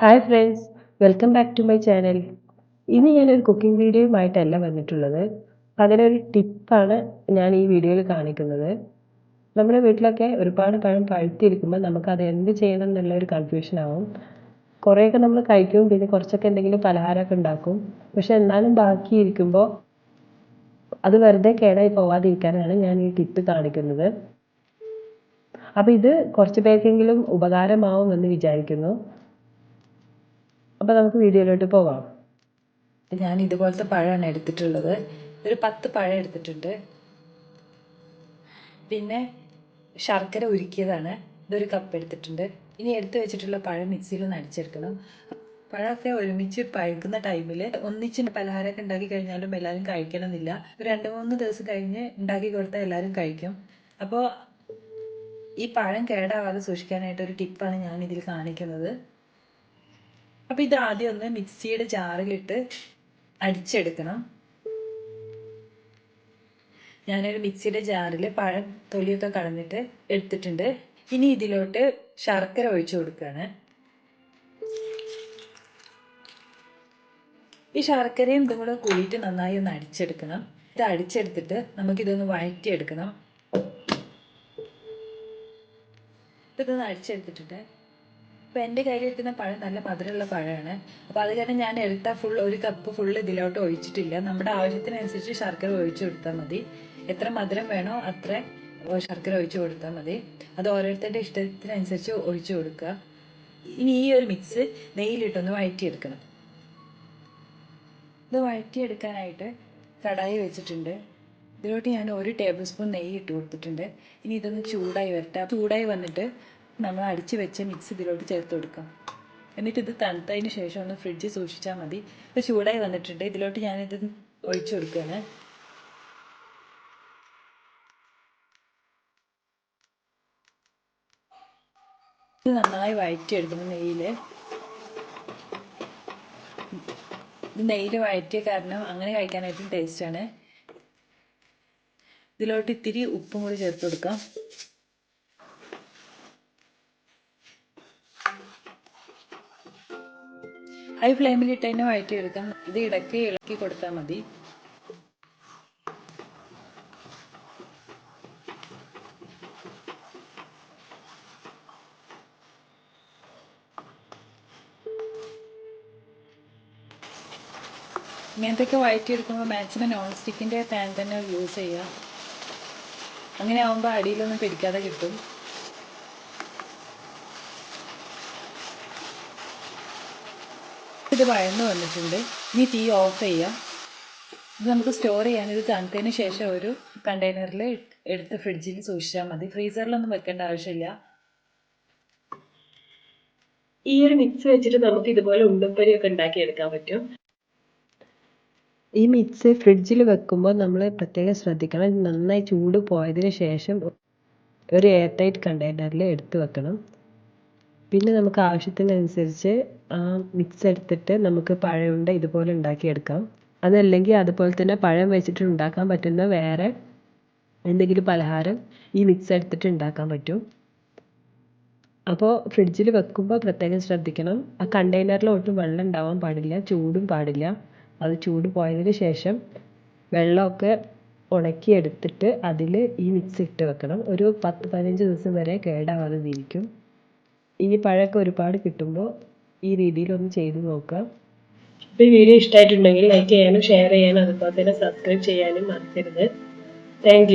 Hi friends welcome back to my channel ഇന്ന് ഞാനൊരു cooking വീഡിയോയുമായിട്ടല്ല വന്നിട്ടുള്ളത്. അതിനൊരു ടിപ്പാണ് ഞാൻ ഈ വീഡിയോയിൽ കാണിക്കുന്നത്. നമ്മുടെ വീട്ടിലൊക്കെ ഒരുപാട് പഴം പഴുത്തിരിക്കുമ്പോൾ നമുക്കത് എന്ത് ചെയ്യണം എന്നുള്ള ഒരു കൺഫ്യൂഷൻ ആവും. കുറേയൊക്കെ നമ്മൾ കഴിക്കും പിന്നെ കുറച്ചൊക്കെ എന്തെങ്കിലും പലഹാരമൊക്കെ ഉണ്ടാക്കും. പക്ഷെ എന്നാലും ബാക്കിയിരിക്കുമ്പോൾ അത് വെറുതെ കേടായി പോവാതിരിക്കാനാണ് ഞാൻ ഈ ടിപ്പ് കാണിക്കുന്നത്. അപ്പോൾ ഇത് കുറച്ച് പേർക്കെങ്കിലും ഉപകാരമാവുമെന്ന് വിചാരിക്കുന്നു. അപ്പോൾ നമുക്ക് വീഡിയോയിലോട്ട് പോകാം ഞാൻ ഇതുപോലത്തെ പഴമാണ് എടുത്തിട്ടുള്ളത്. ഒരു പത്ത് പഴം എടുത്തിട്ടുണ്ട്. പിന്നെ ശർക്കര ഉരുക്കിയതാണ്. ഇതൊരു കപ്പ് എടുത്തിട്ടുണ്ട്. ഇനി എടുത്തു വെച്ചിട്ടുള്ള പഴം മിക്സിയിൽ ഒന്ന് അടിച്ചെടുക്കണം. പഴമൊക്കെ ഒരുമിച്ച് പഴുക്കുന്ന ടൈമിൽ ഒന്നിച്ച് പലഹാരമൊക്കെ ഉണ്ടാക്കി കഴിഞ്ഞാലും എല്ലാവരും കഴിക്കണമെന്നില്ല. രണ്ട് മൂന്ന് ദിവസം കഴിഞ്ഞ് ഉണ്ടാക്കി കൊടുത്താൽ എല്ലാവരും കഴിക്കും. അപ്പോൾ ഈ പഴം കേടാവാതെ സൂക്ഷിക്കാനായിട്ട് ഒരു ടിപ്പാണ് ഞാൻ ഇതിൽ കാണിക്കുന്നത്. അപ്പോൾ ഇത് ആദ്യം ഒന്ന് മിക്സിയുടെ ജാറിലിട്ട് അടിച്ചെടുക്കണം. ഞാനൊരു മിക്സിയുടെ ജാറിൽ പഴം തൊലിയൊക്കെ കളഞ്ഞിട്ട് എടുത്തിട്ടുണ്ട്. ഇനി ഇതിലോട്ട് ശർക്കര ഒഴിച്ചു കൊടുക്കുകയാണ്. ഈ ശർക്കരയും ഇതും കൂടെ കൂടിയിട്ട് നന്നായി ഒന്ന് അടിച്ചെടുക്കണം. ഇത് അടിച്ചെടുത്തിട്ട് നമുക്കിതൊന്ന് വഴറ്റിയെടുക്കണം. ഇതൊന്ന് അടിച്ചെടുത്തിട്ടുണ്ട്. അപ്പോൾ എന്റെ കയ്യിലിരിക്കുന്ന പഴം നല്ല മധുരമുള്ള പഴമാണ്. അപ്പോൾ അത് കാരണം ഞാൻ എടുത്ത ഫുൾ ഒരു കപ്പ് ഫുൾ ഇതിലോട്ട് ഒഴിച്ചിട്ടില്ല. നമ്മുടെ ആവശ്യത്തിനനുസരിച്ച് ശർക്കര ഒഴിച്ചു കൊടുത്താൽ മതി. എത്ര മധുരം വേണോ അത്ര ശർക്കര ഒഴിച്ചു കൊടുത്താൽ മതി. അത് ഓരോരുത്തരുടെ ഇഷ്ടത്തിനനുസരിച്ച് ഒഴിച്ചു കൊടുക്കുക. ഇനി ഈ ഒരു മിക്സ് നെയ്യിലിട്ടൊന്ന് വഴറ്റിയെടുക്കണം. ഇത് വഴറ്റിയെടുക്കാനായിട്ട് കടായി വെച്ചിട്ടുണ്ട്. ഇതിലോട്ട് ഞാൻ ഒരു ടേബിൾ സ്പൂൺ നെയ്യ് ഇട്ട് കൊടുത്തിട്ടുണ്ട്. ഇനി ഇതൊന്ന് ചൂടായി വരട്ടെ. ചൂടായി വന്നിട്ട് നമ്മൾ അടിച്ചു വെച്ച മിക്സ് ഇതിലോട്ട് ചേർത്ത് കൊടുക്കാം. എന്നിട്ട് ഇത് തണുത്തതിന് ശേഷം ഒന്ന് ഫ്രിഡ്ജിൽ സൂക്ഷിച്ചാൽ മതി. ഇത് ചൂടായി വന്നിട്ടുണ്ട്. ഇതിലോട്ട് ഞാനിത് ഒഴിച്ചു കൊടുക്കുകയാണ്. ഇത് നന്നായി വഴറ്റിയെടുക്കണം നെയ്യിൽ ഇത് നെയ്യിൽ വഴറ്റിയ കാരണം അങ്ങനെ കഴിക്കാനായിട്ടും ടേസ്റ്റാണ് ഇതിലോട്ട് ഇത്തിരി ഉപ്പും കൂടി ചേർത്ത് കൊടുക്കാം. ഹൈ ഫ്ലെയിമിൽ ഇട്ട് തന്നെ വഴറ്റിയെടുക്കാം ഇത് ഇടയ്ക്ക് ഇളക്കി കൊടുത്താൽ മതി. ഇങ്ങനത്തെയൊക്കെ വഴറ്റിയെടുക്കുമ്പോൾ മാക്സിമം നോൺ സ്റ്റിക്കിന്റെ പാൻ തന്നെ യൂസ് ചെയ്യുക അങ്ങനെ ആകുമ്പോൾ അടിയിലൊന്നും പിടിക്കാതെ കിട്ടും. ഇത് വഴന്നു വന്നിട്ടുണ്ട്. ഇനി തീ ഓഫ് ചെയ്യാം. ഇത് നമുക്ക് സ്റ്റോർ ചെയ്യാൻ ഇത് തണുത്തതിന് ശേഷം ഒരു കണ്ടെയ്നറിൽ എടുത്ത് ഫ്രിഡ്ജിൽ സൂക്ഷിച്ചാൽ മതി. ഫ്രീസറിലൊന്നും വെക്കേണ്ട ആവശ്യമില്ല. ഈ ഒരു മിക്സ് വെച്ചിട്ട് നമുക്ക് ഇതുപോലെ ഉണ്ടപ്പരിയൊക്കെ ഉണ്ടാക്കിയെടുക്കാൻ പറ്റും. ഈ മിക്സ് ഫ്രിഡ്ജിൽ വെക്കുമ്പോൾ നമ്മൾ പ്രത്യേകം ശ്രദ്ധിക്കണം. നന്നായി ചൂട് പോയതിന് ശേഷം ഒരു എയർ ടൈറ്റ് കണ്ടെയ്നറിൽ എടുത്ത് വെക്കണം. പിന്നെ നമുക്ക് ആവശ്യത്തിനനുസരിച്ച് ആ മിക്സ് എടുത്തിട്ട് നമുക്ക് പഴമുണ്ട ഇതുപോലെ ഉണ്ടാക്കിയെടുക്കാം. അതല്ലെങ്കിൽ അതുപോലെ തന്നെ പഴം വെച്ചിട്ട് ഉണ്ടാക്കാൻ പറ്റുന്ന വേറെ എന്തെങ്കിലും പലഹാരം ഈ മിക്സ് എടുത്തിട്ട് ഉണ്ടാക്കാൻ പറ്റും. അപ്പോൾ ഫ്രിഡ്ജിൽ വെക്കുമ്പോൾ പ്രത്യേകം ശ്രദ്ധിക്കണം. ആ കണ്ടെയ്നറിൽ ഒട്ടും വെള്ളം ഉണ്ടാവാൻ പാടില്ല ചൂടും പാടില്ല. അത് ചൂട് പോയതിന് ശേഷം വെള്ളമൊക്കെ ഉണക്കിയെടുത്തിട്ട് അതിൽ ഈ മിക്സ് ഇട്ട് വെക്കണം. ഒരു പത്ത് പതിനഞ്ച് ദിവസം വരെ കേടാവാതെ ഇരിക്കും ഈ പഴമൊക്കെ ഒരുപാട് കിട്ടുമ്പോൾ ഈ രീതിയിലൊന്ന് ചെയ്ത് നോക്കാം. അപ്പോൾ ഈ വീഡിയോ ഇഷ്ടമായിട്ടുണ്ടെങ്കിൽ ലൈക്ക് ചെയ്യാനും ഷെയർ ചെയ്യാനും അതുപോലെ തന്നെ സബ്സ്ക്രൈബ് ചെയ്യാനും മറക്കരുത്. താങ്ക്